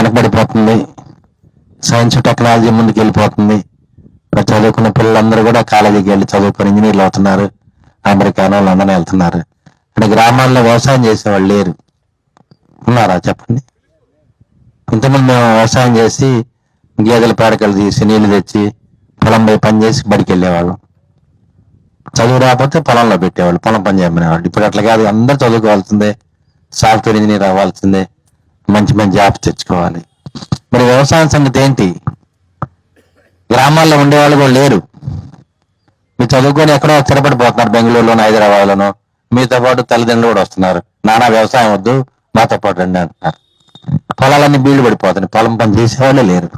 వెనకబడిపోతుంది. Science technology ముందుకు వెళ్ళిపోతుంది ఇప్పుడు చదువుకున్న పిల్లలందరూ కూడా కాలేజీకి వెళ్ళి చదువుకొని ఇంజనీర్లు అవుతున్నారు. అమెరికానో లండన్ వెళ్తున్నారు. అంటే గ్రామాల్లో వ్యవసాయం చేసేవాళ్ళు లేరు. ఉన్నారా చెప్పండి? ఇంతకుముందు మేము వ్యవసాయం చేసి గేదెల పేడకలు తీసి నీళ్ళు తెచ్చి పొలం పోయి పని చేసి బడికి వెళ్ళేవాళ్ళం. చదువు రాకపోతే పొలంలో పెట్టేవాళ్ళు పొలం పని చేయమనేవాళ్ళు. ఇప్పుడు అట్లా కాదు అందరూ చదువుకోవాల్సిందే సాఫ్ట్వేర్ ఇంజనీర్ అవ్వాల్సిందే. మంచి మంచి జాబ్ తెచ్చుకోవాలి. మరి వ్యవసాయం సంగతి ఏంటి? గ్రామాల్లో ఉండేవాళ్ళు కూడా లేరు. మీరు చదువుకొని ఎక్కడో స్థిరపడిపోతున్నారు బెంగళూరులోనో హైదరాబాద్లోనో. మీతో పాటు తల్లిదండ్రులు కూడా వస్తున్నారు. నానా వ్యవసాయం వద్దు మాతో పాటు రండి అంటున్నారు. పొలాలన్నీ బీళ్ళు పడిపోతున్నాయి. పొలం పని చేసేవాళ్ళే లేరు.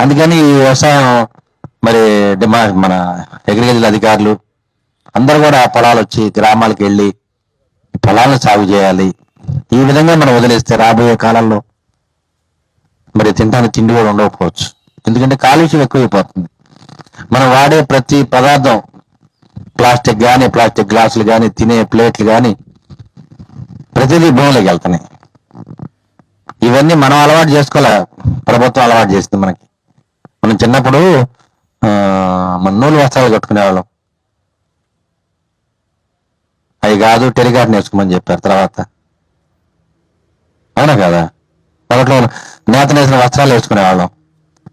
అందుకని ఈ వ్యవసాయం మరి డిమాండ్ మన అగ్రికల్చర్ అధికారులు అందరూ కూడా ఆ పొలాలు వచ్చి గ్రామాలకు వెళ్ళి పొలాలను సాగు చేయాలి. ఈ విధంగా మనం వదిలేస్తే రాబోయే కాలంలో మరి తినడానికి తిండి కూడా ఉండకపోవచ్చు. ఎందుకంటే కాలుష్యం ఎక్కువైపోతుంది. మనం వాడే ప్రతి పదార్థం ప్లాస్టిక్ కానీ ప్లాస్టిక్ గ్లాసులు కానీ తినే ప్లేట్లు కానీ ప్రతిదీ భూమిలోకి వెళ్తున్నాయి. ఇవన్నీ మనం అలవాటు చేసుకోలే ప్రభుత్వం అలవాటు చేసింది మనకి. మనం చిన్నప్పుడు మన నూలు వస్త్రాలు కట్టుకునేవాళ్ళం. అవి కాదు టెలికాట్ నేర్చుకోమని చెప్పారు తర్వాత. అవునా కదా? మొదట్లో నేత నేసిన వస్త్రాలు వేసుకునేవాళ్ళం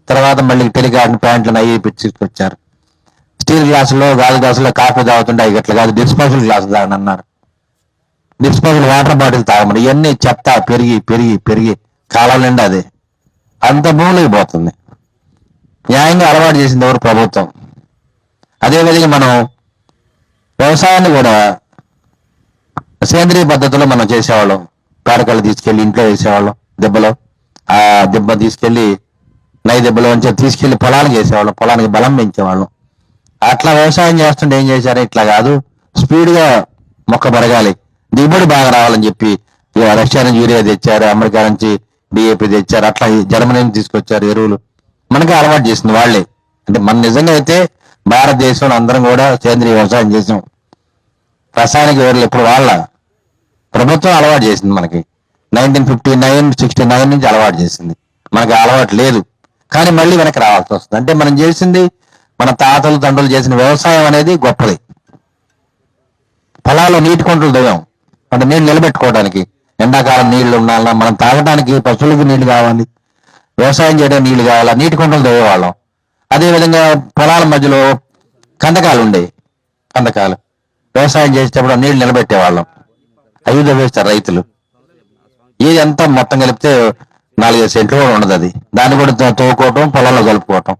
తర్వాత మళ్ళీ టెలికాట్ ప్యాంట్లు అవి పిచ్చుకొచ్చారు స్టీల్ గ్లాసులో గాజు గ్లాసులో కాఫీ తాగుతుంటే ఇట్లా కాదు డిస్పోజల్ గ్లాస్ తాగని అన్నారు. డిస్పోజల్ వాటర్ బాటిల్ తాగమని ఇవన్నీ చెత్త పెరిగి పెరిగి పెరిగి కాలం నిండా అది. అంత భూమిలోకి పోతుంది. న్యాయంగా అలవాటు చేసింది ఎవరు? ప్రభుత్వం. అదేవిధంగా మనం వ్యవసాయాన్ని కూడా సేంద్రియ పద్ధతిలో మనం చేసేవాళ్ళం. పేడకలు తీసుకెళ్ళి ఇంట్లో వేసేవాళ్ళం దెబ్బలో. ఆ దెబ్బ తీసుకెళ్ళి నై దెబ్బలో ఉంచి తీసుకెళ్ళి పొలానికి వేసేవాళ్ళం పొలానికి బలం పెంచేవాళ్ళం. అట్లా వ్యవసాయం చేస్తుంటే ఏం చేశారు? ఇట్లా కాదు స్పీడ్గా మొక్క పెరగాలి. దిగుబడి బాగా రావాలని చెప్పి రష్యా నుంచి యూరియా తెచ్చారు అమెరికా నుంచి డిఏపి తెచ్చారు అట్లా ఈ జర్మనీ నుంచి తీసుకొచ్చారు ఎరువులు. మనకి అలవాటు చేసింది వాళ్ళే. అంటే మన నిజంగా అయితే భారతదేశంలో అందరం కూడా సేంద్రీయ వ్యవసాయం చేసాం రసాయనిక ఎరువులు ఇప్పుడు వాళ్ళ ప్రభుత్వం అలవాటు చేసింది మనకి. Nineteen fifty nine sixty nine నుంచి అలవాటు చేసింది. మనకి అలవాటు లేదు. కానీ మళ్ళీ వెనక్కి రావాల్సి వస్తుంది. అంటే మనం చేసింది మన తాతలు తండ్రులు చేసిన వ్యవసాయం అనేది గొప్పది. పొలాల్లో నీటి కొంటలు దిగాం అంటే నీళ్ళు నిలబెట్టుకోవడానికి ఎండాకాలం నీళ్ళు ఉండాలన్నా మనం తాగడానికి పశువులకు నీళ్ళు కావాలి. వ్యవసాయం చేయడానికి నీళ్ళు కావాలా? నీటి కొంటలు దొయ్యేవాళ్ళం అదేవిధంగా పొలాల మధ్యలో కందకాలు ఉండేవి. కందకాలు. వ్యవసాయం చేసేటప్పుడు నీళ్ళు నిలబెట్టేవాళ్ళం. ఐదు వేస్తారు రైతులు. ఇది అంతా మొత్తం కలిపితే నాలుగైదు సెంట్లు కూడా ఉండదు అది. దాన్ని కూడా తో- పొలంలో కలుపుకోవటం.